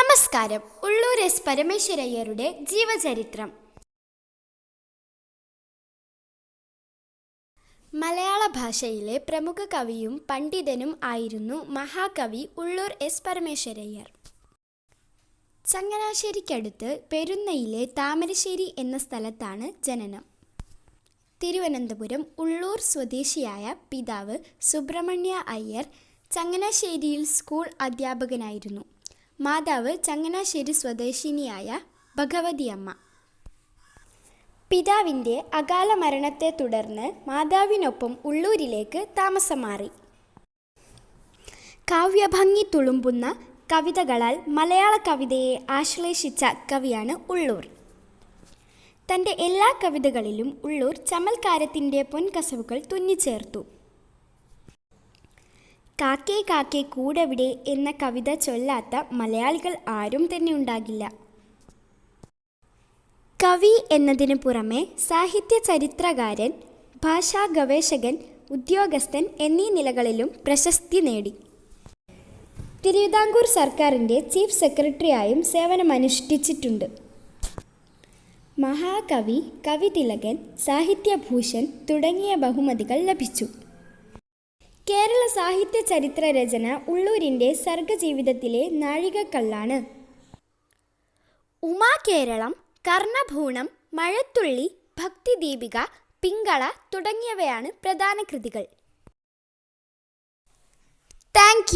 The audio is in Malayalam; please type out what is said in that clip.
നമസ്കാരം. ഉള്ളൂർ എസ് പരമേശ്വരയ്യരുടെ ജീവചരിത്രം. മലയാള ഭാഷയിലെ പ്രമുഖ കവിയും പണ്ഡിതനും ആയിരുന്നു മഹാകവി ഉള്ളൂർ എസ് പരമേശ്വരയ്യർ. ചങ്ങനാശ്ശേരിക്കടുത്ത് പെരുന്നയിലെ താമരശ്ശേരി എന്ന സ്ഥലത്താണ് ജനനം. തിരുവനന്തപുരം ഉള്ളൂർ സ്വദേശിയായ പിതാവ് സുബ്രഹ്മണ്യ അയ്യർ ചങ്ങനാശ്ശേരിയിൽ സ്കൂൾ അധ്യാപകനായിരുന്നു. മാതാവ് ചങ്ങനാശ്ശേരി സ്വദേശിനിയായ ഭഗവതിയമ്മ. പിതാവിന്റെ അകാല മരണത്തെ തുടർന്ന് മാതാവിനൊപ്പം ഉള്ളൂരിലേക്ക് താമസം മാറി കാവ്യഭംഗി തുളുമ്പുന്ന കവിതകളാൽ മലയാള കവിതയെ ആശ്ലേഷിച്ച കവിയാണ് ഉള്ളൂർ. തന്റെ എല്ലാ കവിതകളിലും ഉള്ളൂർ ചമൽക്കാരത്തിന്റെ പൊൻകസവുകൾ തുന്നിച്ചേർത്തു. കാക്കേ കാക്കേ കൂടെവിടെ എന്ന കവിത ചൊല്ലാത്ത മലയാളികൾ ആരും തന്നെ ഉണ്ടാകില്ല. കവി എന്നതിനു പുറമെ സാഹിത്യ ചരിത്രകാരൻ ഭാഷാ ഗവേഷകൻ ഉദ്യോഗസ്ഥൻ എന്നീ നിലകളിലും പ്രശസ്തി നേടി. തിരുവിതാംകൂർ സർക്കാരിന്റെ ചീഫ് സെക്രട്ടറിയായും സേവനമനുഷ്ഠിച്ചിട്ടുണ്ട്. മഹാകവി കവിതിലകൻ സാഹിത്യഭൂഷൺ തുടങ്ങിയ ബഹുമതികൾ ലഭിച്ചു. കേരള സാഹിത്യ ചരിത്ര രചന ഉള്ളൂരിന്റെ സർഗജീവിതത്തിലെ നാഴികക്കല്ലാണ്. ഉമാകേരളം കർണഭൂണം മഴത്തുള്ളി ഭക്തിദീപിക പിങ്കള തുടങ്ങിയവയാണ് പ്രധാന കൃതികൾ. താങ്ക്